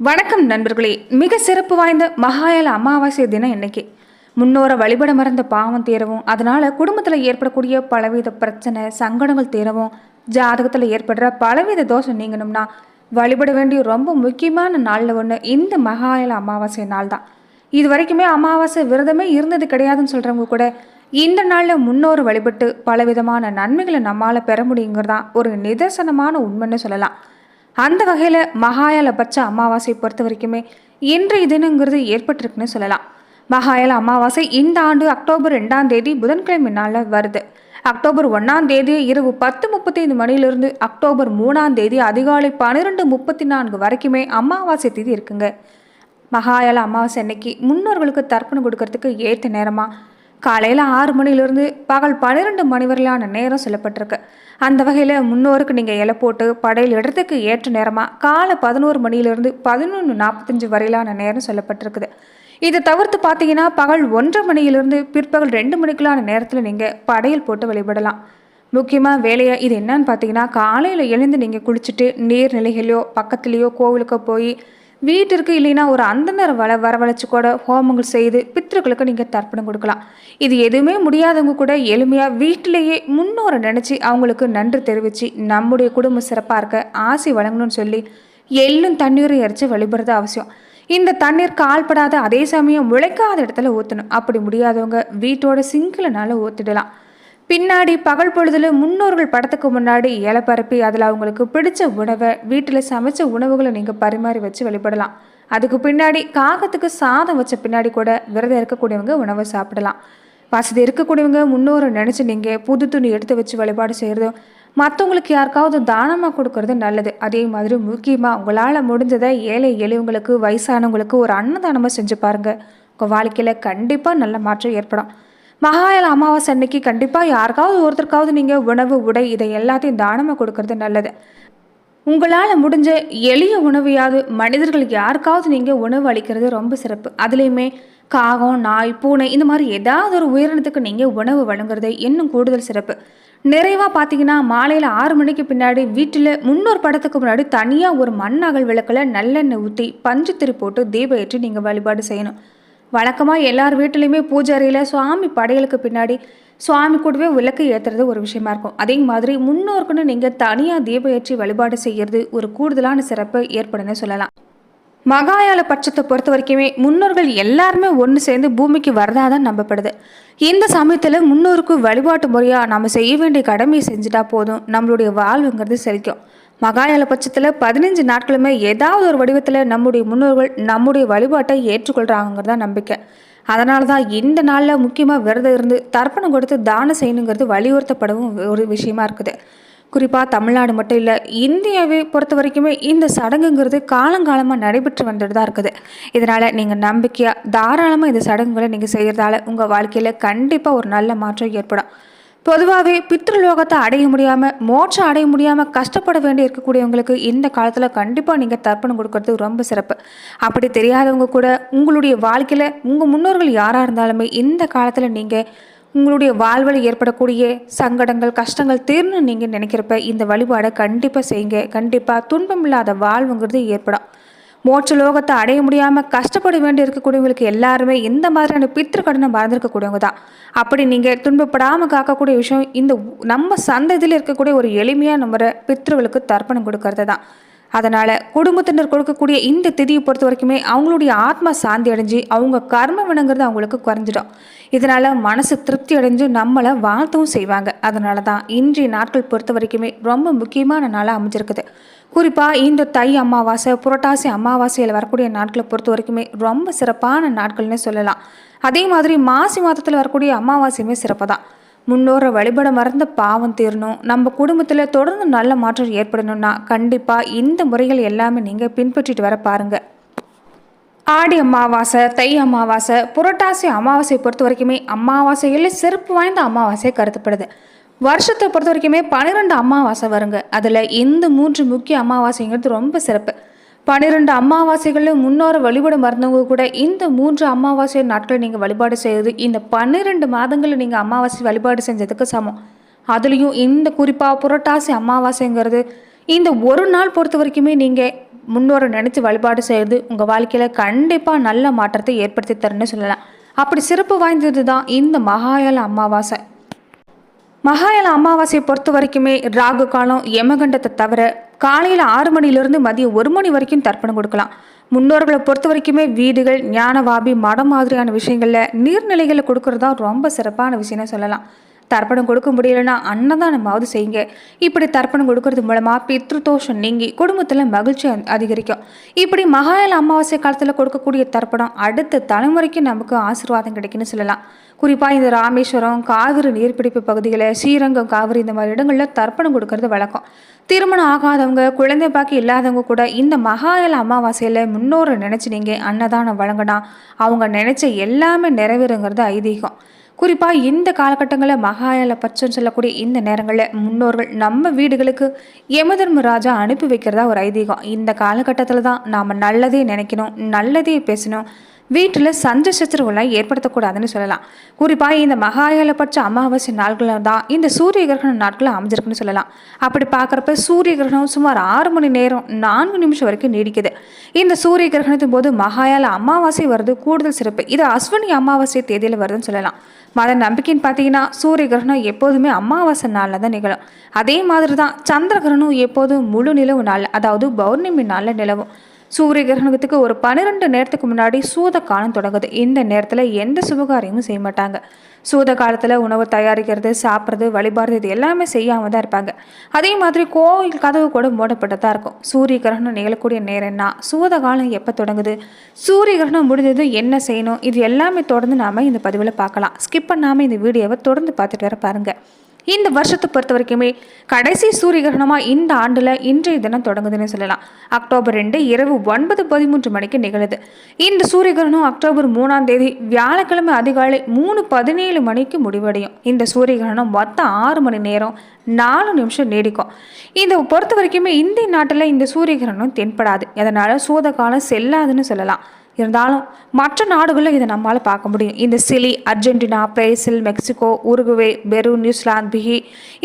வணக்கம் நண்பர்களே. மிக சிறப்பு வாய்ந்த மகாயல அமாவாசை தினம் இன்னைக்கு. முன்னோரை வழிபட மறந்த பாவம் தீரவும் அதனால் குடும்பத்தில் ஏற்படக்கூடிய பலவித பிரச்சனை சங்கடங்கள் தீரவும் ஜாதகத்தில் ஏற்படுற பலவித தோஷம் நீங்கணும்னா வழிபட வேண்டிய ரொம்ப முக்கியமான நாளில் ஒன்று இந்த மகாயல அமாவாசை நாள் தான் இது வரைக்குமே அமாவாசை விரதமே இருந்தது கிடையாதுன்னு சொல்கிறவங்க கூட இந்த நாளில் முன்னோர் வழிபட்டு பலவிதமான நன்மைகளை நம்மால் பெற முடியுங்கிறதான் ஒரு நிதர்சனமான உண்மைன்னு சொல்லலாம். அந்த வகையில் மகாயால பட்ச அமாவாசை பொறுத்த வரைக்குமே இன்றைய தினங்கிறது ஏற்பட்டிருக்குன்னு சொல்லலாம். மகாயால அமாவாசை இந்த ஆண்டு அக்டோபர் ரெண்டாம் தேதி புதன்கிழமை நாளில் வருது. அக்டோபர் ஒன்றாம் தேதி இரவு பத்து முப்பத்தைந்து மணியிலிருந்து அக்டோபர் மூணாம் தேதி அதிகாலை பன்னிரெண்டு முப்பத்தி நான்கு வரைக்குமே அமாவாசை தேதி இருக்குங்க. மகாயால அமாவாசை அன்னைக்கு முன்னோர்களுக்கு தர்ப்பணம் கொடுக்கறதுக்கு ஏற்ற நேரமாக காலையில் ஆறு மணிலிருந்து பகல் பன்னிரெண்டு மணி வரையிலான நேரம் சொல்லப்பட்டிருக்கு. அந்த வகையில் முன்னோருக்கு நீங்கள் இலை போட்டு படையில் இடத்துக்கு ஏற்ற நேரமாக காலை பதினோரு மணியிலிருந்து பதினொன்று நாற்பத்தஞ்சு வரையிலான நேரம் சொல்லப்பட்டிருக்குது. இதை தவிர்த்து பார்த்தீங்கன்னா பகல் ஒன்றரை மணியிலிருந்து பிற்பகல் ரெண்டு மணிக்குள்ளான நேரத்தில் நீங்கள் படையல் போட்டு வழிபடலாம். முக்கியமாக வேலையை இது என்னன்னு பார்த்தீங்கன்னா காலையில் எழுந்து நீங்கள் குளிச்சுட்டு நீர்நிலைகளையோ பக்கத்துலேயோ கோவிலுக்கோ போய் வீட்டிற்கு இல்லைன்னா ஒரு அந்தனர் வள வரவழைச்சு கூட ஹோமங்கள் செய்து பித்திருக்களுக்கு நீங்கள் தர்ப்பணம் கொடுக்கலாம். இது எதுவுமே முடியாதவங்க கூட எளிமையாக வீட்டிலேயே முன்னோரை நினச்சி அவங்களுக்கு நன்றி தெரிவித்து நம்முடைய குடும்பம் சிறப்பாக இருக்க ஆசை வழங்கணும்னு சொல்லி எள்ளும் தண்ணீரும் இறைச்சி வழிபடுறது அவசியம். இந்த தண்ணீர் கால்படாத அதே சமயம் முளைக்காத இடத்துல ஊற்றணும் அப்படி முடியாதவங்க வீட்டோட சிங்கிளனால ஊற்றிடலாம் பின்னாடி பகல் பொழுதுல முன்னோர்கள் படத்துக்கு முன்னாடி இலை பரப்பி அதில் அவங்களுக்கு பிடிச்ச உணவை வீட்டில் சமைச்ச உணவுகளை நீங்கள் பரிமாறி வச்சு வழிபடலாம் அதுக்கு பின்னாடி காகத்துக்கு சாதம் வச்ச பின்னாடி கூட விரதம் இருக்கக்கூடியவங்க உணவை சாப்பிடலாம். வசதி இருக்கக்கூடியவங்க முன்னோரை நினச்சி நீங்கள் புது துணி எடுத்து வச்சு வழிபாடு செய்கிறதும் மற்றவங்களுக்கு யாருக்காவது தானமாக கொடுக்கறது நல்லது. அதே மாதிரி முக்கியமாக உங்களால் முடிஞ்சதை ஏழை எளியவங்களுக்கு வயசானவங்களுக்கு ஒரு அன்னதானமாக செஞ்சு பாருங்கள் உங்கள் வாழ்க்கையில் கண்டிப்பாக நல்ல மாற்றம் ஏற்படும். மகாயால அமாவாசை அன்னைக்கு கண்டிப்பாக யாருக்காவது ஒருத்தருக்காவது நீங்கள் உணவு உடை இதை எல்லாத்தையும் தானமாக கொடுக்கறது நல்லது. உங்களால் முடிஞ்ச எளிய உணவையாவது மனிதர்களுக்கு யாருக்காவது நீங்கள் உணவு அளிக்கிறது ரொம்ப சிறப்பு. அதுலேயுமே காகம் நாய் பூனை இந்த மாதிரி ஏதாவது ஒரு உயிரினத்துக்கு நீங்கள் உணவு வழங்குறது இன்னும் கூடுதல் சிறப்பு. நிறைவாக பார்த்தீங்கன்னா மாலையில் ஆறு மணிக்கு பின்னாடி வீட்டில் முன்னொரு படத்துக்கு முன்னாடி தனியாக ஒரு மண் அகல் விளக்கில் நல்லெண்ணெய் ஊற்றி பஞ்சுத்திரி போட்டு தீபம் ஏற்றி நீங்கள் வழிபாடு செய்யணும். வழக்கமாக எல்லார் வீட்டிலையுமே பூஜாரியில் சுவாமி படையலுக்கு பின்னாடி சுவாமி கூடவே விளக்கு ஏற்றுறது ஒரு விஷயமா இருக்கும். அதே மாதிரி முன்னோருக்குன்னு நீங்கள் தனியாக தீபம் ஏற்றி வழிபாடு செய்கிறது ஒரு கூடுதலான சிறப்பு ஏற்படுன்னு சொல்லலாம். மகாயால பட்சத்தை பொறுத்த வரைக்குமே முன்னோர்கள் எல்லாருமே ஒன்று சேர்ந்து பூமிக்கு வரதா தான் நம்பப்படுது. இந்த சமயத்தில் முன்னோருக்கு வழிபாட்டு முறையாக நம்ம செய்ய வேண்டிய கடமையை செஞ்சுட்டா போதும். நம்மளுடைய வாழ்வுங்கிறது செழிக்கும். மகாயால பட்சத்தில் பதினஞ்சு நாட்களுமே ஏதாவது ஒரு வடிவத்தில் நம்முடைய முன்னோர்கள் நம்முடைய வழிபாட்டை ஏற்றுக்கொள்கிறாங்கிறது தான் நம்பிக்கை. அதனால தான் இந்த நாளில் முக்கியமாக விரதம் இருந்து தர்ப்பணம் கொடுத்து தானம் செய்யணுங்கிறது வலியுறுத்தப்படவும் ஒரு விஷயமா இருக்குது. குறிப்பாக தமிழ்நாடு மட்டும் இல்லை இந்தியாவை பொறுத்த வரைக்குமே இந்த சடங்குங்கிறது காலங்காலமாக நடைபெற்று வந்துட்டு தான் இருக்குது. இதனால் நீங்கள் நம்பிக்கையாக தாராளமாக இந்த சடங்குகளை நீங்கள் செய்கிறதால உங்கள் வாழ்க்கையில் கண்டிப்பாக ஒரு நல்ல மாற்றம் ஏற்படும். பொதுவாகவே பித்ருலோகத்தை அடைய முடியாமல் மோட்சம் அடைய முடியாமல் கஷ்டப்பட வேண்டி இருக்கக்கூடியவங்களுக்கு இந்த காலத்தில் கண்டிப்பாக நீங்கள் தர்ப்பணம் கொடுக்கறது ரொம்ப சிறப்பு. அப்படி தெரியாதவங்க கூட உங்களுடைய வாழ்க்கையில் உங்கள் முன்னோர்கள் யாராக இருந்தாலுமே இந்த காலத்தில் நீங்கள் உங்களுடைய வாழ்வில் ஏற்படக்கூடிய சங்கடங்கள் கஷ்டங்கள் தீர்னு நீங்கள் நினைக்கிறப்ப இந்த வழிபாடை கண்டிப்பாக செய்யுங்க. கண்டிப்பாக துன்பம் இல்லாத வாழ்வுங்கிறது ஏற்படும். மோட்ச லோகத்தை அடைய முடியாமல் கஷ்டப்பட வேண்டி இருக்கக்கூடியவங்களுக்கு எல்லாருமே இந்த மாதிரியான பித்திருக்கடனை மறந்துருக்கக்கூடியவங்க தான். அப்படி நீங்கள் துன்பப்படாமல் காக்கக்கூடிய விஷயம் இந்த நம்ம சந்ததியில் இருக்கக்கூடிய ஒரு எளிமையாக நம்ம பித்ருகளுக்கு தர்ப்பணம் கொடுக்கறது தான். அதனால் குடும்பத்தினர் கொடுக்கக்கூடிய இந்த திதியை பொறுத்த வரைக்குமே அவங்களுடைய ஆத்மா சாந்தி அடைஞ்சு அவங்க கர்ம வினங்கிறது அவங்களுக்கு குறைஞ்சிடும். இதனால் மனசு திருப்தி அடைஞ்சு நம்மளை வாழ்த்தவும் செய்வாங்க. அதனால தான் இன்றைய நாட்கள் பொறுத்த வரைக்குமே ரொம்ப முக்கியமான நாளாக அமைஞ்சிருக்குது. குறிப்பாக இந்த தை அமாவாசை புரட்டாசி அமாவாசையில் வரக்கூடிய நாட்களை பொறுத்த வரைக்குமே ரொம்ப சிறப்பான நாட்கள்னு சொல்லலாம். அதே மாதிரி மாசி மாதத்தில் வரக்கூடிய அமாவாசையுமே சிறப்பு தான் முன்னோரை வழிபட மறந்த பாவம் தீரணும். நம்ம குடும்பத்தில் தொடர்ந்து நல்ல மாற்றம் ஏற்படணும்னா கண்டிப்பாக இந்த முறைகள் எல்லாமே நீங்கள் பின்பற்றிட்டு வர பாருங்கள் ஆடி அமாவாசை தை அமாவாசை புரட்டாசி அமாவாசை பொறுத்த வரைக்குமே அமாவாசையில் சிறப்பு வாய்ந்த அமாவாசை கருதப்படுது. வருஷத்தை பொறுத்த வரைக்குமே பன்னிரெண்டு அமாவாசை வருங்க. அதில் இந்த மூன்று முக்கிய அமாவாசைங்கிறது ரொம்ப சிறப்பு. பன்னிரெண்டு அமாவாசைகளில் முன்னோர வழிபாடு மறந்தவங்க கூட இந்த மூன்று அமாவாசை நாட்களை நீங்கள் வழிபாடு செய்வது இந்த பன்னிரெண்டு மாதங்களில் நீங்கள் அமாவாசை வழிபாடு செஞ்சதுக்கு சமம். அதுலேயும் இந்த குறிப்பாக புரட்டாசி அமாவாசைங்கிறது இந்த ஒரு நாள் பொறுத்த வரைக்குமே நீங்கள் முன்னோரை நினச்சி வழிபாடு செய்கிறது உங்கள் வாழ்க்கையில் கண்டிப்பாக நல்ல மாற்றத்தை ஏற்படுத்தி தரணும்னு சொல்லலாம். அப்படி சிறப்பு வாய்ந்தது தான் இந்த மகாயால அமாவாசை. மகாயல அமாவாசையை பொறுத்த வரைக்குமே ராகு காலம் யமகண்டத்தை தவிர காலையில் ஆறு மணிலிருந்து மதியம் ஒரு மணி வரைக்கும் தர்ப்பணம் கொடுக்கலாம். முன்னோர்களை பொறுத்த வரைக்குமே வீடுகள் ஞானவாபி மடம் மாதிரியான விஷயங்களில் நீர்நிலைகளை கொடுக்கறது தான் ரொம்ப சிறப்பான விஷயம்னு சொல்லலாம். தர்ப்பணம் கொடுக்க முடியலன்னா அன்னதானமாவது செய்யுங்க. இப்படி தர்ப்பணம் கொடுக்கறது மூலமாக பித்ருதோஷம் நீங்கி குடும்பத்தில் மகிழ்ச்சி அதிகரிக்கும். இப்படி மகாயால அமாவாசை காலத்தில் கொடுக்கக்கூடிய தர்ப்பணம் அடுத்த தலைமுறைக்கு நமக்கு ஆசீர்வாதம் கிடைக்குன்னு சொல்லலாம். குறிப்பாக இந்த ராமேஸ்வரம் காவிரி நீர்பிடிப்பு பகுதிகளை ஸ்ரீரங்கம் காவிரி இந்த மாதிரி இடங்களில் தர்ப்பணம் கொடுக்கறது வழக்கம். திருமணம் ஆகாதவங்க குழந்தை பாக்கி இல்லாதவங்க கூட இந்த மகாயல அமாவாசையில் முன்னோரை நினச்சி நீங்கள் அன்னதானம் வழங்கினா அவங்க நினச்ச எல்லாமே நிறைவேறுங்கிறது ஐதீகம். குறிப்பாக இந்த காலகட்டங்களில் மகாயால பட்சம் சொல்லக்கூடிய இந்த நேரங்களில் முன்னோர்கள் நம்ம வீடுகளுக்கு யமதர்மராஜா அனுப்பி வைக்கிறதா ஒரு ஐதீகம். இந்த காலகட்டத்தில் தான் நாம் நல்லதே நினைக்கணும் நல்லதே பேசணும் வீட்டில் சஞ்ச சத்துருவெல்லாம் ஏற்படுத்தக்கூடாதுன்னு சொல்லலாம். குறிப்பாக இந்த மகாயால பட்ச அமாவாசை நாட்களில் தான் இந்த சூரிய கிரகண நாட்கள் அமைஞ்சிருக்குன்னு சொல்லலாம். அப்படி பார்க்குறப்ப சூரிய கிரகணம் சுமார் ஆறு மணி நேரம் நான்கு நிமிஷம் வரைக்கும் நீடிக்குது. இந்த சூரிய கிரகணத்தின் போது மகாயால அமாவாசை வருது கூடுதல் சிறப்பு. இது அஸ்வினி அமாவாசை தேதியில் வருதுன்னு சொல்லலாம். மத நம்பிக்கைன்னு பார்த்தீங்கன்னா சூரிய கிரகணம் எப்போதுமே அமாவாசை நாளில் தான் நிகழும். அதே மாதிரி தான் சந்திர கிரகணம் எப்போதும் முழு நிலவு நாள் அதாவது பௌர்ணமி நாளில் நிலவும். சூரிய கிரகணத்துக்கு ஒரு பன்னிரெண்டு நேரத்துக்கு முன்னாடி சூத காலம் தொடங்குது. இந்த நேரத்தில் எந்த சுபகாரியமும் செய்ய மாட்டாங்க. சூத காலத்தில் உணவு தயாரிக்கிறது சாப்பிட்றது வழிபாடுறது இது எல்லாமே செய்யாமல் தான் இருப்பாங்க. அதே மாதிரி கோவில் கதவு கூட மூடப்பட்டு தான் இருக்கும். சூரிய கிரகணம் நிகழக்கூடிய நேரம்னா சூத காலம் எப்போ தொடங்குது? சூரிய கிரகணம் முடிஞ்சது என்ன செய்யணும்? இது எல்லாமே தொடர்ந்து நாம் இந்த பதிவில் பார்க்கலாம். ஸ்கிப் பண்ணாமல் இந்த வீடியோவை தொடர்ந்து பார்த்துட்டு வர பாருங்கள் இந்த வருஷத்தை பொறுத்த வரைக்குமே கடைசி சூரிய கிரகணமாக இந்த ஆண்டில் இன்றைய தினம் தொடங்குதுன்னு சொல்லலாம். அக்டோபர் ரெண்டு இரவு ஒன்பது பதிமூன்று மணிக்கு நிகழுது. இந்த சூரிய கிரகணம் அக்டோபர் மூணாம் தேதி வியாழக்கிழமை அதிகாலை மூணு பதினேழு மணிக்கு முடிவடையும். இந்த சூரிய கிரகணம் மொத்தம் ஆறு மணி நேரம் நாலு நிமிஷம் நீடிக்கும். இதை பொறுத்த வரைக்குமே இந்திய நாட்டில் இந்த சூரிய கிரகணம் தென்படாது. அதனால் சூத காலம் செல்லாதுன்னு சொல்லலாம். இருந்தாலும் மற்ற நாடுகளில் இதை நம்மளால் பார்க்க முடியும். இந்த Chile Argentina Brazil Mexico Uruguay Peru New Zealand பிஹி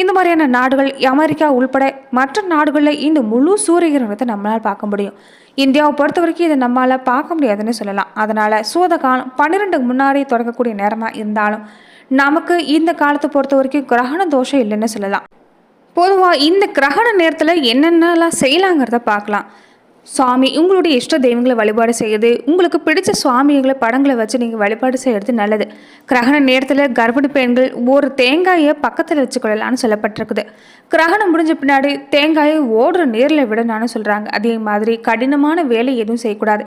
இந்த மாதிரியான நாடுகள் அமெரிக்கா உள்பட மற்ற நாடுகளில் இந்த முழு சூரிய கிரகணத்தை நம்மளால் பார்க்க முடியும். இந்தியாவை பொறுத்த வரைக்கும் இதை நம்மளால் பார்க்க முடியாதுன்னு சொல்லலாம். அதனால் சூத காலம் பன்னிரெண்டுக்கு முன்னாடி தொடங்கக்கூடிய நேரமாக இருந்தாலும் நமக்கு இந்த காலத்தை பொறுத்த வரைக்கும் கிரகண தோஷம் இல்லைன்னு சொல்லலாம். பொதுவாக இந்த கிரகண நேரத்தில் என்னென்னலாம் செய்யலாங்கிறத பார்க்கலாம். சுவாமி உங்களுடைய இஷ்ட தெய்வங்களை வழிபாடு செய்யுது உங்களுக்கு பிடிச்ச சுவாமிகளை படங்களை வச்சு நீங்கள் வழிபாடு செய்கிறது நல்லது. கிரகண நேரத்தில் கர்ப்பிணி பெண்கள் ஒரு தேங்காயை பக்கத்தில் வச்சுக்கொள்ளலாம்னு சொல்லப்பட்டிருக்குது. கிரகணம் முடிஞ்ச பின்னாடி தேங்காயை ஓடுற நேரில் விடணும்னு சொல்கிறாங்க அதே மாதிரி கடினமான வேலை எதுவும் செய்யக்கூடாது.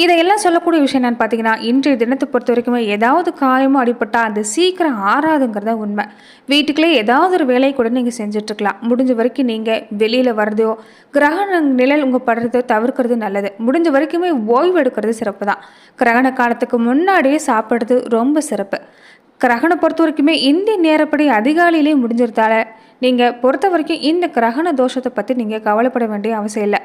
இதையெல்லாம் சொல்லக்கூடிய விஷயம் என்னன்னு பார்த்தீங்கன்னா இன்றைய தினத்தை பொறுத்த வரைக்குமே ஏதாவது காயமோ அடிபட்டால் அது சீக்கிரம் ஆறாதுங்கிறத உண்மை. வீட்டுக்குள்ளே ஏதாவது ஒரு வேலையை கூட நீங்கள் செஞ்சிட்ருக்கலாம். முடிஞ்ச வரைக்கும் நீங்கள் வெளியில் வர்றதோ கிரகண நிழல் உங்கள் படுறதோ தவிர்க்கிறது நல்லது. முடிஞ்ச வரைக்குமே ஓய்வு எடுக்கிறது சிறப்பு தான். கிரகண காலத்துக்கு முன்னாடியே சாப்பிட்றது ரொம்ப சிறப்பு. கிரகணம் பொறுத்த வரைக்குமே இந்திய நேரப்படி அதிகாலையிலே முடிஞ்சிருந்தால நீங்கள் பொறுத்த வரைக்கும் இந்த கிரகண தோஷத்தை பற்றி நீங்கள் கவலைப்பட வேண்டிய அவசியம் இல்லை.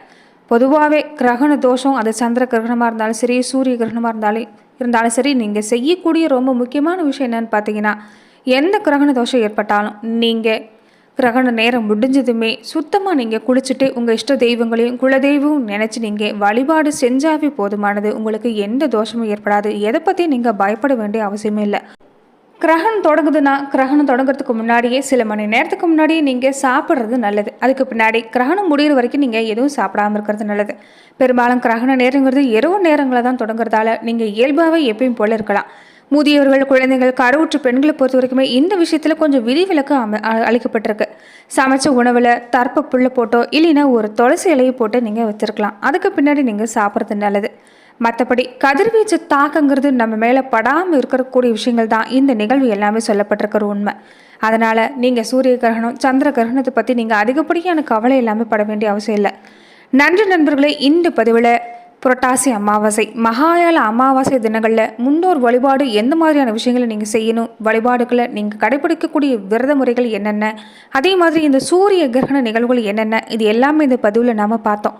பொதுவாகவே கிரகண தோஷம் அது சந்திர கிரகணமாக இருந்தாலும் சரி சூரிய கிரகணமாக இருந்தாலும் இருந்தாலும் சரி நீங்கள் செய்யக்கூடிய ரொம்ப முக்கியமான விஷயம் என்னென்னு பார்த்தீங்கன்னா எந்த கிரகண தோஷம் ஏற்பட்டாலும் நீங்கள் கிரகண நேரம் முடிஞ்சதுமே சுத்தமாக நீங்கள் குளிச்சுட்டு உங்கள் இஷ்ட தெய்வங்களையும் குலதெய்வம் நினச்சி நீங்கள் வழிபாடு செஞ்சாவே போதுமானது. உங்களுக்கு எந்த தோஷமும் ஏற்படாது. எதை பற்றியும் நீங்கள் பயப்பட வேண்டிய அவசியமே இல்லை. கிரகணம் தொடங்குதுன்னா கிரகணம் தொடங்குறதுக்கு முன்னாடியே சில மணி நேரத்துக்கு முன்னாடியே நீங்கள் சாப்பிட்றது நல்லது. அதுக்கு பின்னாடி கிரகணம் முடிகிற வரைக்கும் நீங்கள் எதுவும் சாப்பிடாம இருக்கிறது நல்லது. பெரும்பாலும் கிரகண நேரங்கிறது இரவு நேரங்களில் தான் தொடங்குறதால நீங்கள் இயல்பாகவே எப்பயும் போல இருக்கலாம். முதியவர்கள் குழந்தைகள் கருவுற்று பெண்களை பொறுத்த வரைக்குமே இந்த விஷயத்தில் கொஞ்சம் விதிவிலக்கு அம அ- அளிக்கப்பட்டிருக்கு. சமைச்ச உணவில் தர்ப்ப புல்லை போட்டோ இல்லைன்னா ஒரு துளசி இலையை போட்டு நீங்கள் வச்சுருக்கலாம். அதுக்கு பின்னாடி நீங்கள் சாப்பிட்றது நல்லது. மற்றபடி கதிர்வீச்சு தாக்கங்கிறது நம்ம மேலே படாமல் இருக்கக்கூடிய விஷயங்கள் தான் இந்த நிகழ்வு எல்லாமே சொல்லப்பட்டிருக்கிற உண்மை. அதனால் நீங்கள் சூரிய கிரகணம் சந்திர கிரகணத்தை பற்றி நீங்கள் அதிகப்படியான கவலை இல்லாமல் பட வேண்டிய அவசியம் இல்லை. நன்றி நண்பர்களே இந்த பதிவில் புரட்டாசி அமாவாசை மகாயால அமாவாசை தினங்களில் முன்னோர் வழிபாடு எந்த மாதிரியான விஷயங்களை நீங்கள் செய்யணும் வழிபாடுகளை நீங்கள் கடைபிடிக்கக்கூடிய விரத முறைகள் என்னென்ன அதே மாதிரி இந்த சூரிய கிரகண நிகழ்வுகள் என்னென்ன இது எல்லாமே இந்த பதிவில் நாம் பார்த்தோம்.